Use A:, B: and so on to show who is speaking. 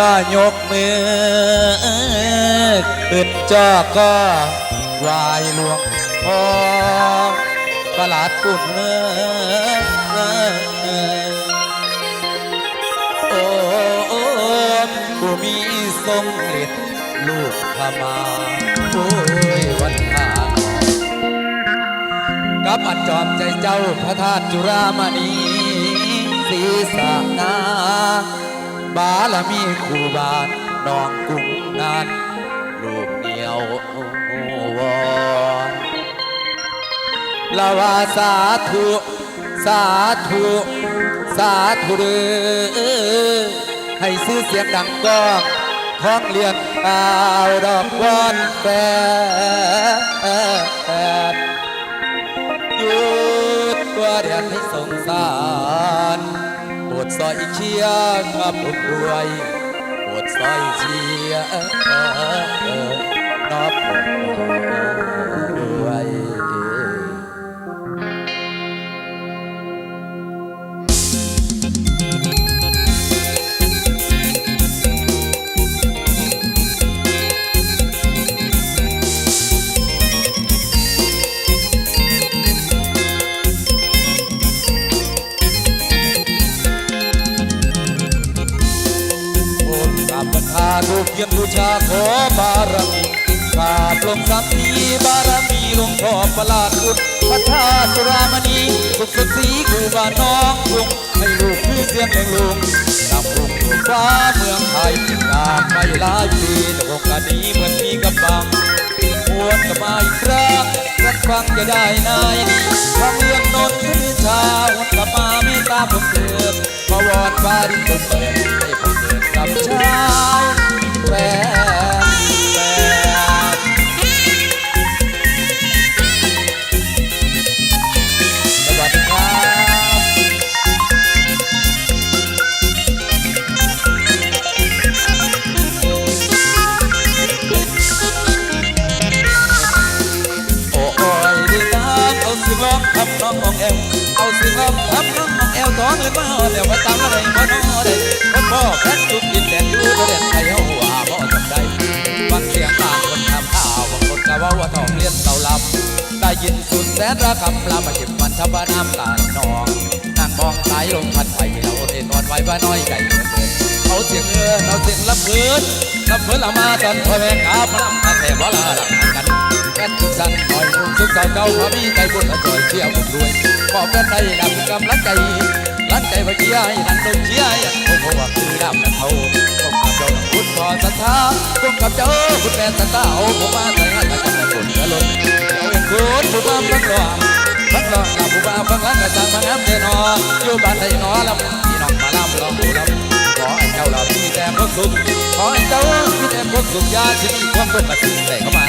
A: ลายกมือขึ้นจอก็วายหลวงพ่อประหลาดปุ่นเออโอ้ผู้มีทรงฤทธิ์ลูกขมาโอ้ยวันทางกับอันจอมใจเจ้าพระธาตุจุรามณีศีสานา บารมีครูบาลน้องกุ้งนานลูกเหนียววอนลาวาสาธุ สาธุ สาธุเด้อให้ซื้อเสียงดังก้องท้องเลียนเปล่าดอกวอนแฟนหยุดตัวเดียนให้สงสาร ดซอยเชียร์มาปลุกรวยปวดซอยเชียร์นับปลุกรวย เพียงบูชาขอบารมีกราบลงสามทีบารมีหลวงพ่อประหลาดบุตรพระธาตุรามณีสุขสดสีกูบานน้องกรุงให้ลูกคือเสียงแห่งลุงนำลุงสู่ฟ้าเมืองไทยจากไปหลายปีแต่โอกาสนี้เหมือนมีกำบังหวนกลับมาอีกครั้งรักฟังจะได้นายนี้ความเรื่องนนท์คือชาหวนกลับมาเมตตาผมเกิดพระวอนฟ้าดินเปิดให้ผมเกิดกับชาย แฟนแฟนสวัสดีครับโอ้ยดีนานเอาสิลองทำน้องมองแอวเอาสิลองทำน้องมองแอวท้องเลยมาเดี๋ยวมาตามอะไรบ่น้อได้คนบ่แค่จุกกินแด ยินสุดแสนระคำลามาเจ็บมันทับน้ำตาลนองนั่งมองสายลมพัดไปเราเอ็นนอนไว้บ้าน้อยไก่เหลือเกินเอาเสียงเอินเอาเสียงลำเพลินลำเพลินเรามาตอนพอแม่กาพลังมาแต่ว่าลาหลังกันแค่ทุกสันหน่อยหุ่นสุขสาวเก่าพามีใจบุญมาจอยเชี่ยวบุญรวยขอเป็นไทยนำกำลังใจรักใจว่าเชียร์ให้ดังดงเชียร์อย่างโอ้โหว่าคือดำและเทาผมกับเจ้าคุณพ่อสัทธาผมกับเจ้าคุณแม่สัทธาผมมาใส่ให้มาจำในบุญกระล้นเจ้าเอง คุณผู้มาพักรอพักรองลำผู้บ้าวฟังรักกระจังมางามเดนออยู่บ้านไทยนอลำพี่น้องมาลำลำผู้ลำขอให้เจ้าเรามีแต่ความสุขขอให้เจ้ามีแต่ความสุขยาชีวิตความเป็นมาสิ่งใดเข้ามา